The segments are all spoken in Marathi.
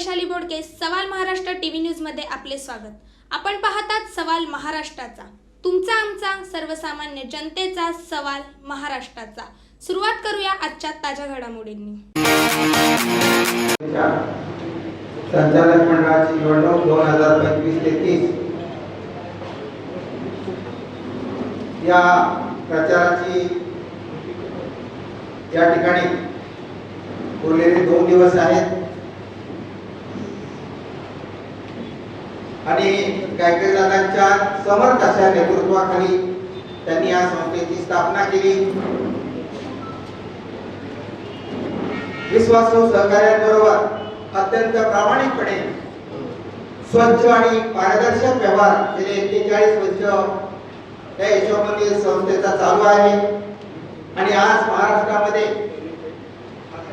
वैशाली बोडके सवाल महाराष्ट्र टीव्ही न्यूजमध्ये आपले स्वागत. आपण पाहतात सवाल महाराष्ट्राचा. तुमचा आमचा सर्वसामान्य जनतेचा सवाल महाराष्ट्राचा. सुरुवात करूया आजच्या ताज्या घडामोडींनी. संचालक मंडळाची निवडणूक दोन हजार पंचवीस ते तीस. या प्रचाराची या ठिकाणी उरलेले दोन दिवस आहेत. आणि गायकवाड दादांच्या समर्थ अशा नेतृत्वाखाली त्यांनी या संस्थेची स्थापना केली. विश्वासू सहकार्यांबरोबर अत्यंत प्रामाणिकपणे स्वच्छ आणि पारदर्शक व्यवहार गेले एक्केचाळीस वर्ष या यशोमंदिर संस्थेचा चालू आहे. आणि आज महाराष्ट्रामध्ये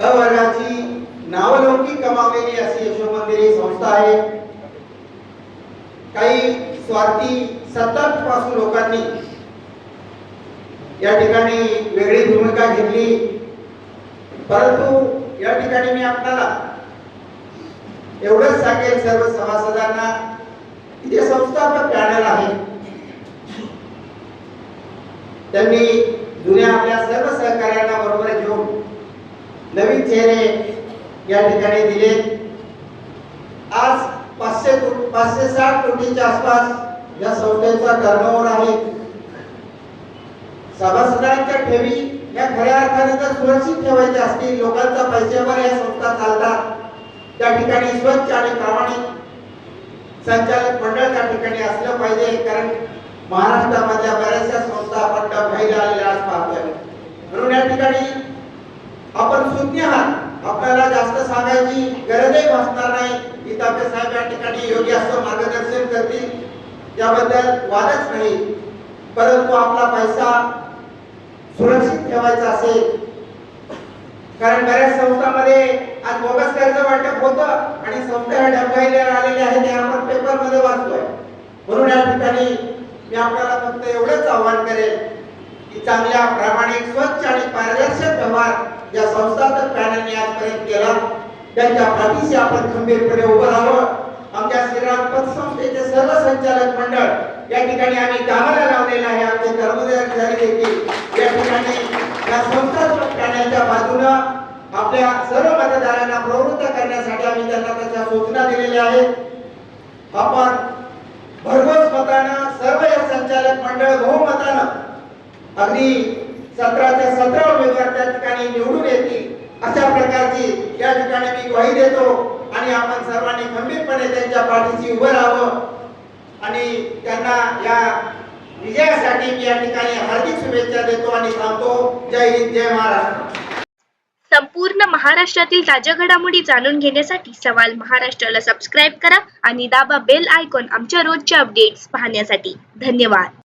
अ वर्गाची नावलौकिक कमावलेली अशी यशोमंदिर ही संस्था आहे काही स्वार्थी सतत पासून लोकांनी या ठिकाणी वेगळी भूमिका घेतली. परंतु या ठिकाणी मी आपल्याला एवढंच सांगेल सर्व सभासदांना जे संस्थापक पॅनल आहे त्यांनी जुन्या आपल्या सर्व सहकार्यांना बरोबर घेऊन नवीन चेहरे या ठिकाणी दिले पाचशे साठ कोटीच्या आसपास या संस्थेचा कर्मावर आहे. सभासदांच्या ठेवी या खऱ्या अर्थाने जर सुरक्षित ठेवायच्या असतील. लोकांचा पैशावर या संस्था चालतात. त्या ठिकाणी स्वच्छ आणि प्रामाणिक संचालक मंडळ त्या ठिकाणी असलं पाहिजे कारण महाराष्ट्रामधल्या बऱ्याचशा संस्था आपण डबघाईला आलेल्या आज पाहतोय. म्हणून या ठिकाणी आपण शून्य आहात. आपल्याला जास्त सांगायची गरजही भासणार नाही. इथं साहेब या ठिकाणी योग्य असं मार्गदर्शन करतील. त्याबद्दल वादच नाही परंतु आपला पैसा सुरक्षित ठेवायचा असेल. कारण बऱ्याच संस्थांमध्ये आज बोगस कर्ज वाटप होतं आणि संस्था ह्या डबघाईला आलेल्या आहेत हे आपण पेपरमध्ये वाचतोय. म्हणून या ठिकाणी मी आपल्याला फक्त एवढंच आव्हान करेल की चांगल्या प्रामाणिक स्वच्छ आणि पारदर्शक व्यवहार या संस्थात्मक पॅनलने आजपर्यंत केला. त्यांच्या पाठीशी आपण खंबीरपणे उभं राहावं. आमच्या श्रीराम पतसंस्थेचे सर्व संचालक मंडळ या ठिकाणी आम्ही कामाला लावलेलं आहे. आमचे कर्मचारी देखील या ठिकाणी या संस्थात्मक पॅनलच्या बाजूनं आपल्या सर्व मतदारांना प्रवृत्त करण्यासाठी आम्ही त्यांना त्याच्या सूचना दिलेल्या आहेत. आपण भरघोस मतानं सर्व या संचालक मंडळ बहुमतानं अगदी सतरा ते सतरा उमेदवार त्या ठिकाणी निवडून येतील. अशा प्रकारची या ठिकाणी मी ग्वाही देतो आणि आपण सर्वांनी खंबीरपणे त्यांच्या पाठीशी उभं राहावं आणि त्यांना या विजयासाठी मी या ठिकाणी हार्दिक शुभेच्छा देतो आणि सांगतो जय हिंद जय महाराष्ट्र. संपूर्ण महाराष्ट्रातील ताज्या घडामोडी जाणून घेण्यासाठी सवाल महाराष्ट्राला सबस्क्राईब करा आणि दाबा बेल आयकॉन आमच्या रोजच्या अपडेट्स पाहण्यासाठी. धन्यवाद.